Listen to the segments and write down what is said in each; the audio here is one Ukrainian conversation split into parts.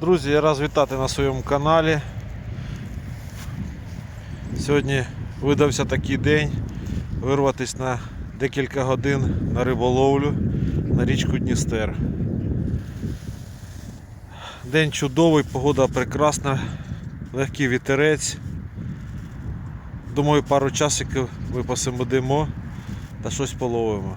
Друзі, я раз вітати на своєму каналі. Сьогодні видався такий день вирватися на декілька годин на риболовлю на річку Дністер. День чудовий, погода прекрасна, легкий вітерець. Думаю, пару часиків ми посидимо та щось половимо.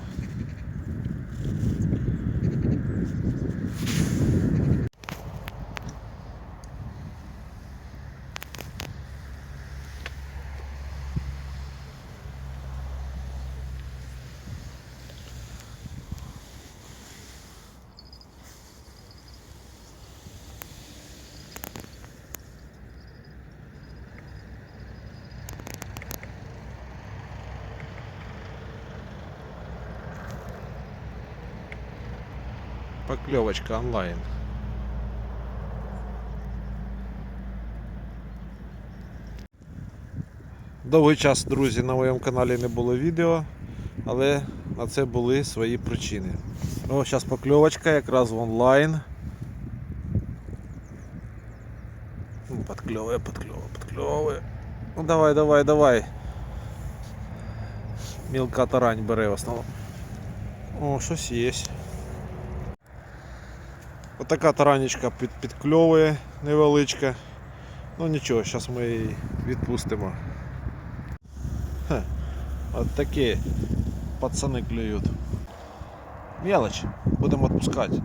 Поклевочка онлайн. Довгий час, друзі, на моєму каналі не було відео, але на це були свої причини. О, зараз покльовочка якраз в онлайн. Ну, Подкльовує, подкльовує, подкльовує. Ну давай, давай, давай. Мілка тарань бере в основному. О, щось є. Отака таранечка під, підкльовує невеличка. Ну нічого, зараз ми її відпустимо. Ха, от такі пацани клюють. Мелочь, будемо відпускати.